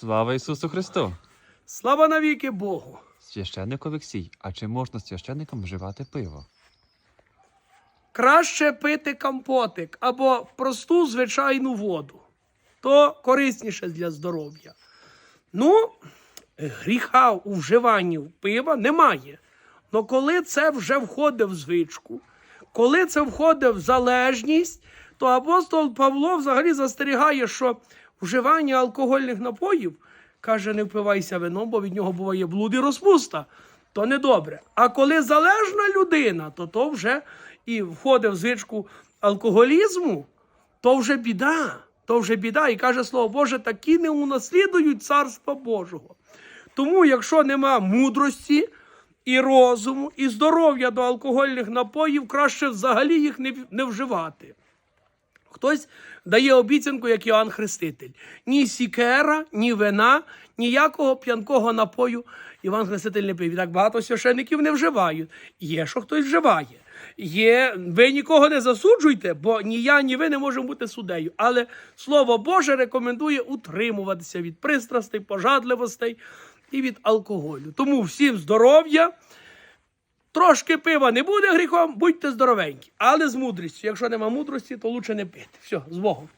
Слава Ісусу Христу! Слава навіки Богу! Священник Олексій, а чи можна священникам вживати пиво? Краще пити компотик або просту звичайну воду. То корисніше для здоров'я. Ну, гріха у вживанні пива немає. Але коли це вже входить в звичку, коли це входить в залежність, то апостол Павло взагалі застерігає, що вживання алкогольних напоїв каже, не впивайся вином, бо від нього буває блуд і розпуста. То недобре. А коли залежна людина, то то вже і входить в звичку алкоголізму, то вже біда. То вже біда. І каже слово Боже, такі не унаслідують царства Божого. Тому, якщо нема мудрості і розуму, і здоров'я до алкогольних напоїв, краще взагалі їх не, не вживати. Хтось дає обіцянку, як Іоанн Хреститель. Ні сікера, ні вина, ніякого п'янкого напою Іван Хреститель не пив. І так багато священників не вживають. Є, що хтось вживає. Є, ви нікого не засуджуйте, бо ні я, ні ви не можемо бути суддею. Але Слово Боже рекомендує утримуватися від пристрастей, пожадливостей і від алкоголю. Тому всім здоров'я. Трошки пива не буде гріхом, будьте здоровенькі, але з мудрістю. Якщо нема мудрості, то лучше не пити. Все, з Богом.